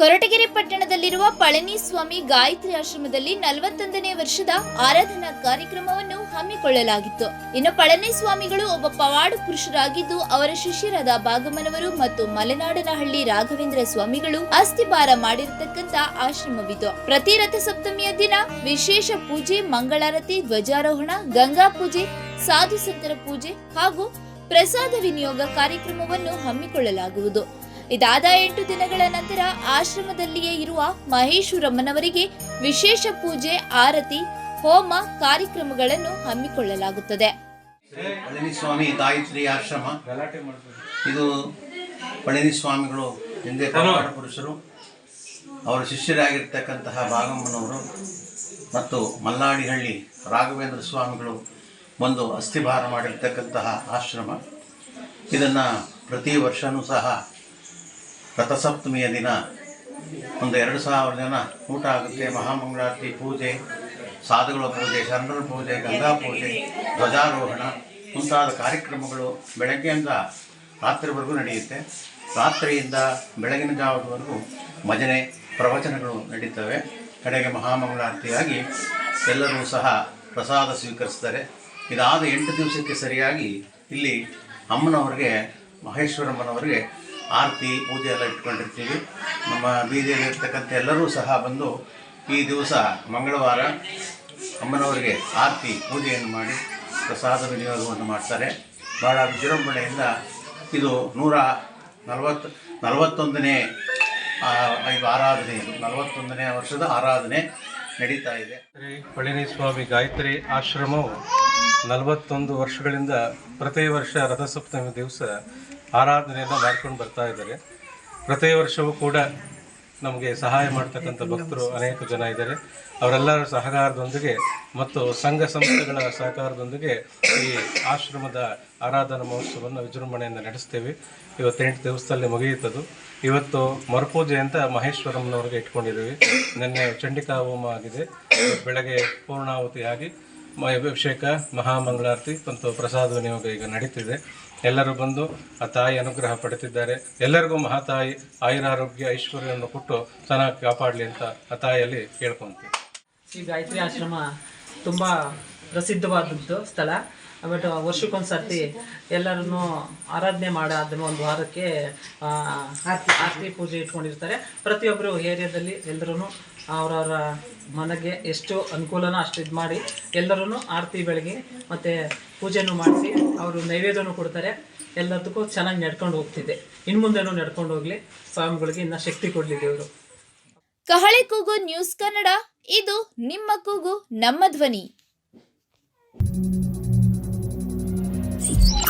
ಕೊರಟಗೆರೆ ಪಟ್ಟಣದಲ್ಲಿರುವ ಪಳನಿಸ್ವಾಮಿ ಗಾಯತ್ರಿ ಆಶ್ರಮದಲ್ಲಿ ನಲವತ್ತೊಂದನೇ ವರ್ಷದ ಆರಾಧನಾ ಕಾರ್ಯಕ್ರಮವನ್ನು ಹಮ್ಮಿಕೊಳ್ಳಲಾಗಿತ್ತು. ಇನ್ನು ಪಳನಿಸ್ವಾಮಿಗಳು ಒಬ್ಬ ಪವಾಡ ಪುರುಷರಾಗಿದ್ದು, ಅವರ ಶಿಷ್ಯರಾದ ಭಾಗಮನವರು ಮತ್ತು ಮಲೆನಾಡನಹಳ್ಳಿ ರಾಘವೇಂದ್ರ ಸ್ವಾಮಿಗಳು ಅಸ್ಥಿಭಾರ ಮಾಡಿರತಕ್ಕಂತ ಆಶ್ರಮವಿದು. ಪ್ರತಿ ರಥ ಸಪ್ತಮಿಯ ದಿನ ವಿಶೇಷ ಪೂಜೆ, ಮಂಗಳಾರತಿ, ಧ್ವಜಾರೋಹಣ, ಗಂಗಾ ಪೂಜೆ, ಸಾಧು ಸಂತರ ಪೂಜೆ ಹಾಗೂ ಪ್ರಸಾದ ವಿನಿಯೋಗ ಕಾರ್ಯಕ್ರಮವನ್ನು ಹಮ್ಮಿಕೊಳ್ಳಲಾಗುವುದು. ಇದಾದ ಎಂಟು ದಿನಗಳ ನಂತರ ಆಶ್ರಮದಲ್ಲಿಯೇ ಇರುವ ಮಹೇಶ್ವರಮ್ಮನವರಿಗೆ ವಿಶೇಷ ಪೂಜೆ, ಆರತಿ, ಹೋಮ ಕಾರ್ಯಕ್ರಮಗಳನ್ನು ಹಮ್ಮಿಕೊಳ್ಳಲಾಗುತ್ತದೆ. ಶ್ರೀ ಪಳನಿಸ್ವಾಮಿ ಗಾಯತ್ರಿ ಆಶ್ರಮ. ಇದು ಪಳನಿಸ್ವಾಮಿಗಳು ಹಿಂದೆ ಪುರುಷರು, ಅವರ ಶಿಷ್ಯರಾಗಿರ್ತಕ್ಕಂತಹ ಭಾಗಮ್ಮನವರು ಮತ್ತು ಮಲ್ಲಾಡಿಹಳ್ಳಿ ರಾಘವೇಂದ್ರ ಸ್ವಾಮಿಗಳು ಒಂದು ಅಸ್ಥಿಭಾರ ಮಾಡಿರ್ತಕ್ಕಂತಹ ಆಶ್ರಮ. ಇದನ್ನು ಪ್ರತಿ ವರ್ಷವೂ ಸಹ ರಥಸಪ್ತಮಿಯ ದಿನ. ಒಂದು ಎರಡು ಸಾವಿರ ಜನ ಊಟ ಆಗುತ್ತೆ, ಮಹಾಮಂಗಳಾರತಿ ಪೂಜೆ, ಸಾಧುಗಳ ಪೂಜೆ, ಶರಣರ ಪೂಜೆ, ಗಂಗಾ ಪೂಜೆ, ಧ್ವಜಾರೋಹಣ ಮುಂತಾದ ಕಾರ್ಯಕ್ರಮಗಳು ಬೆಳಗ್ಗೆಯಿಂದ ರಾತ್ರಿವರೆಗೂ ನಡೆಯುತ್ತೆ. ರಾತ್ರಿಯಿಂದ ಬೆಳಗಿನ ಜಾವದವರೆಗೂ ಭಜನೆ, ಪ್ರವಚನಗಳು ನಡೀತವೆ. ಕಡೆಗೆ ಮಹಾಮಂಗಳಾರತಿಯಾಗಿ ಎಲ್ಲರೂ ಸಹ ಪ್ರಸಾದ ಸ್ವೀಕರಿಸ್ತಾರೆ. ಇದಾದ ಎಂಟು ದಿವಸಕ್ಕೆ ಸರಿಯಾಗಿ ಇಲ್ಲಿ ಅಮ್ಮನವರಿಗೆ, ಮಹೇಶ್ವರಮ್ಮನವರಿಗೆ ಆರತಿ, ಪೂಜೆ ಎಲ್ಲ ಇಟ್ಕೊಂಡಿರ್ತೀವಿ. ನಮ್ಮ ಬೀದಿಯಲ್ಲಿ ಇರ್ತಕ್ಕಂಥ ಎಲ್ಲರೂ ಸಹ ಬಂದು ಈ ದಿವಸ ಮಂಗಳವಾರ ಅಮ್ಮನವರಿಗೆ ಆರತಿ, ಪೂಜೆಯನ್ನು ಮಾಡಿ ಪ್ರಸಾದ ವಿನಿಯೋಗವನ್ನು ಮಾಡ್ತಾರೆ. ಭಾಳ ವಿಜೃಂಭಣೆಯಿಂದ ಇದು ನೂರ ನಲವತ್ತು, ನಲವತ್ತೊಂದನೇ ಇದು ಆರಾಧನೆ ಇದು ನಲವತ್ತೊಂದನೇ ವರ್ಷದ ಆರಾಧನೆ ನಡೀತಾ ಇದೆ. ಶ್ರೀ ಪಳನಿಸ್ವಾಮಿ ಗಾಯತ್ರಿ ಆಶ್ರಮವು ನಲವತ್ತೊಂದು ವರ್ಷಗಳಿಂದ ಪ್ರತಿ ವರ್ಷ ರಥಸಪ್ತಮಿ ದಿವಸ ಆರಾಧನೆಯನ್ನು ಮಾಡ್ಕೊಂಡು ಬರ್ತಾ ಇದ್ದಾರೆ. ಪ್ರತಿ ವರ್ಷವೂ ಕೂಡ ನಮಗೆ ಸಹಾಯ ಮಾಡ್ತಕ್ಕಂಥ ಭಕ್ತರು ಅನೇಕ ಜನ ಇದ್ದಾರೆ. ಅವರೆಲ್ಲರ ಸಹಕಾರದೊಂದಿಗೆ ಮತ್ತು ಸಂಘ ಸಂಸ್ಥೆಗಳ ಸಹಕಾರದೊಂದಿಗೆ ಈ ಆಶ್ರಮದ ಆರಾಧನಾ ಮಹೋತ್ಸವವನ್ನು ವಿಜೃಂಭಣೆಯಿಂದ ನಡೆಸ್ತೇವೆ. ಇವತ್ತು ಎಂಟು ದಿವಸದಲ್ಲಿ ಮುಗಿಯುತ್ತದು. ಇವತ್ತು ಮರುಪೂಜೆ ಅಂತ ಮಹೇಶ್ವರಂನವ್ರಿಗೆ ಇಟ್ಕೊಂಡಿದ್ದೀವಿ. ನಿನ್ನೆ ಚಂಡಿಕಾ ಹೋಮ ಆಗಿದೆ. ಬೆಳಗ್ಗೆ ಪೂರ್ಣಾಹುತಿಯಾಗಿ ಅಭಿಷೇಕ, ಮಹಾಮಂಗಳಾರತಿ ಮತ್ತು ಪ್ರಸಾದ ವಿನಿಯೋಗ ಈಗ ನಡೀತಿದೆ. ಎಲ್ಲರೂ ಬಂದು ಆ ತಾಯಿ ಅನುಗ್ರಹ ಪಡೆದಿದ್ದಾರೆ ಎಲ್ಲರಿಗೂ ಮಹಾತಾಯಿ, ಆಯುರಾರೋಗ್ಯ, ಐಶ್ವರ್ಯವನ್ನು ಕೊಟ್ಟು ಚೆನ್ನಾಗಿ ಕಾಪಾಡಲಿ ಅಂತ ಆ ತಾಯಿಯಲ್ಲಿ ಕೇಳ್ಕೊಂತೀವಿ. ಈ ಗಾಯತ್ರಿ ಆಶ್ರಮ ತುಂಬ ಪ್ರಸಿದ್ಧವಾದದ್ದು ಸ್ಥಳ. ಬಟ್ ವರ್ಷಕ್ಕೊಂದು ಸರ್ತಿ ಎಲ್ಲರನ್ನು ಆರಾಧನೆ ಮಾಡಾದ್ಮೇಲೆ ಒಂದು ವಾರಕ್ಕೆ ಆರತಿ ಪೂಜೆ ಇಟ್ಕೊಂಡಿರ್ತಾರೆ. ಪ್ರತಿಯೊಬ್ಬರು ಏರಿಯಾದಲ್ಲಿ ಎಲ್ಲರೂ ಅವರವರ ಮನೆಗೆ ಎಷ್ಟು ಅನುಕೂಲನೋ ಅಷ್ಟು ಇದು ಮಾಡಿ ಎಲ್ಲರೂ ಆರತಿ ಬೆಳಗ್ಗೆ ಮತ್ತು ಪೂಜೆನೂ ಮಾಡಿಸಿ ಅವರು ನೈವೇದ್ಯನೂ ಕೊಡ್ತಾರೆ. ಎಲ್ಲದಕ್ಕೂ ಚೆನ್ನಾಗಿ ನಡ್ಕೊಂಡು ಹೋಗ್ತಿದೆ. ಇನ್ನು ಮುಂದೆನೂ ನಡ್ಕೊಂಡು ಹೋಗಲಿ. ಸ್ವಾಮಿಗಳಿಗೆ ಇನ್ನೂ ಶಕ್ತಿ ಕೊಡಲಿ ದೇವರು. ಕಹಳೆ ಕೂಗು ನ್ಯೂಸ್ ಕನ್ನಡ, ಇದು ನಿಮ್ಮ ಕೂಗು, ನಮ್ಮ ಧ್ವನಿ. Bye.